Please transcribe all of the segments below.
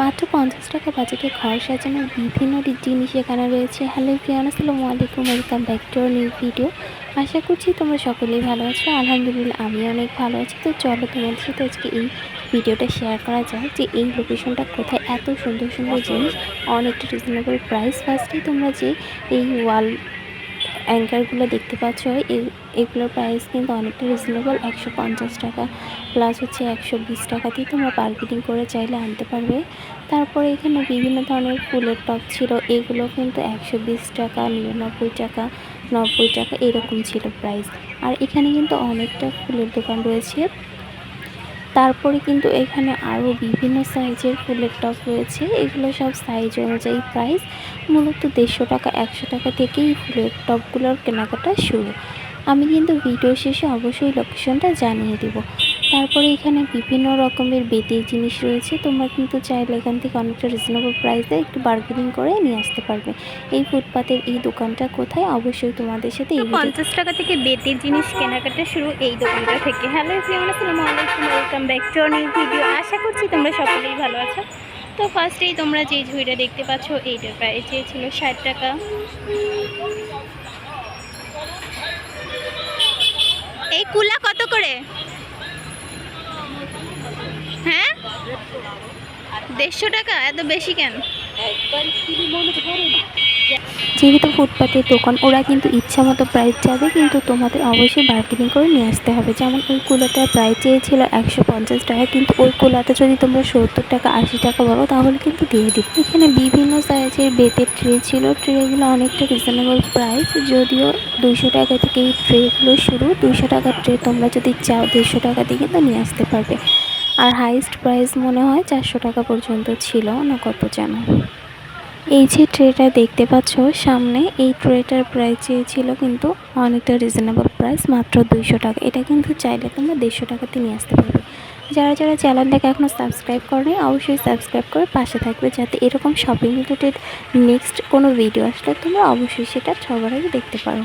মাত্র পঞ্চাশ টাকা বাজেটে ঘর সাজানোর বিভিন্ন জিনিস এখানে রয়েছে। হ্যালো ফিয়ান আসসালামু আলাইকুম। Welcome back to new video আশা করছি তোমরা সকলেই ভালো আছো। আলহামদুলিল্লাহ আমি অনেক ভালো আছি। তো চলো তোমাদের সাথে আজকে এই ভিডিওটা শেয়ার করা যায় যে এই লোকেশনটা কোথায় এত সুন্দর সুন্দর জিনিস, অনেকটা রিজনেবল প্রাইস ফার্স্টেই তোমরা যে এই ওয়াল অ্যাঙ্কারগুলো দেখতে পাচ্ছ এগুলোর প্রাইস কিন্তু অনেকটা রিজনেবল একশো পঞ্চাশ টাকা প্লাস হচ্ছে একশো বিশ টাকা দিয়ে তোমরা বার্গেনিং করে চাইলে আনতে পারবে। তারপরে এখানে বিভিন্ন ধরনের ফুলের টপ ছিল, এগুলো কিন্তু একশো বিশ টাকা, নিরানব্বই টাকা, নব্বই টাকা এরকম ছিল প্রাইস আর এখানে কিন্তু অনেকটা ফুলের দোকান রয়েছে। তারপরে কিন্তু এখানে আরও বিভিন্ন সাইজের ফুলের টপ রয়েছে। এগুলো সব সাইজ অনুযায়ী প্রাইস। মূলত দেড়শো টাকা, একশো টাকা থেকেই ফুলের টপগুলোর কেনাকাটা শুরু। আমি কিন্তু ভিডিও শেষে অবশ্যই লোকেশনটা জানিয়ে দেব। তারপরে এখানে বিভিন্ন রকমের বেতের জিনিস রয়েছে। তোমরা কিন্তু চাইলে এখান থেকে অনেকটা রিজনেবল প্রাইসে একটু বার্গেনিং করে নিয়ে আসতে পারবে। এই ফুটপাতের এই দোকানটা কোথায়? অবশ্যই তোমাদের সাথে এই পঞ্চাশ টাকা থেকে বেতের জিনিস কেনাকাটা শুরু এই দোকানটা থেকে। হ্যালো এভরিওয়ান আসসালামু আলাইকুম welcome back to new video আশা করছি তোমরা সকলেই ভালো আছো। তো ফার্স্টেই তোমরা যে ঝুড়িটা দেখতে পাচ্ছ এইটার প্রাইস চেয়েছিল ষাট টাকা। এই কুলা কত করে? দেড়শো টাকা? এত বেশি কেন? যেহেতু ফুটপাতের দোকান, ওরা কিন্তু ইচ্ছা মতো প্রাইস যাবে, কিন্তু তোমাদের অবশ্যই বার্গেনিং করে নিয়ে আসতে হবে। যেমন ওই কুলাটার প্রাইস চেয়েছিল একশো পঞ্চাশ টাকা, কিন্তু ওই কুলাতে যদি তোমরা সত্তর টাকা, আশি টাকা বলো, তাহলে কিন্তু দিয়ে দিবে। এখানে বিভিন্ন সাইজের বেতের ট্রে ছিল। ট্রেগুলো অনেকটা রিজনেবল প্রাইস যদিও দুশো টাকা থেকে এই ট্রেগুলো শুরু। দুশো টাকার ট্রে তোমরা যদি চাও, দেড়শো টাকা দিয়ে কিন্তু নিয়ে আসতে পারবে। আর হাইস্ট প্রাইস মনে হয় চারশো টাকা পর্যন্ত ছিল, না কত জানো? এই যে ট্রেটা দেখতে পাচ্ছ, সামনে এই ট্রেটার প্রাইস চেয়েছিল কিন্তু অনেকটা রিজনেবল প্রাইস মাত্র দুইশো টাকা। এটা কিন্তু চাইলে তোমরা দেড়শো টাকাতে নিয়ে আসতে পারবে। যারা যারা চ্যানেলটাকে এখনও সাবস্ক্রাইব করেনি, অবশ্যই সাবস্ক্রাইব করে পাশে থাকবে যাতে এরকম শপিং রিলেটেড নেক্সট কোনো ভিডিও আসলে তোমরা অবশ্যই সেটা সবার আগে দেখতে পারো।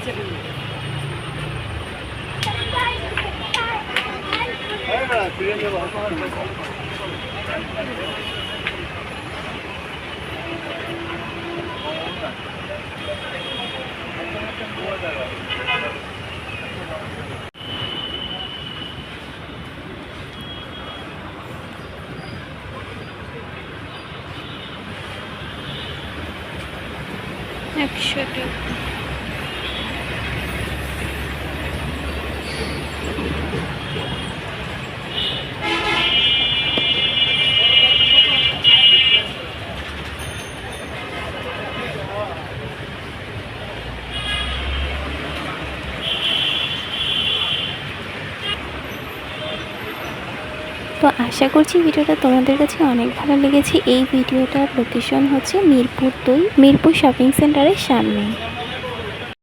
যে মূল্য পাইতো এখন তো আশা করছি ভিডিওটা তোমাদের কাছে অনেক ভালো লেগেছে। এই ভিডিওটার লোকেশন হচ্ছে মিরপুর দুই, মিরপুর শপিং সেন্টারের সামনে।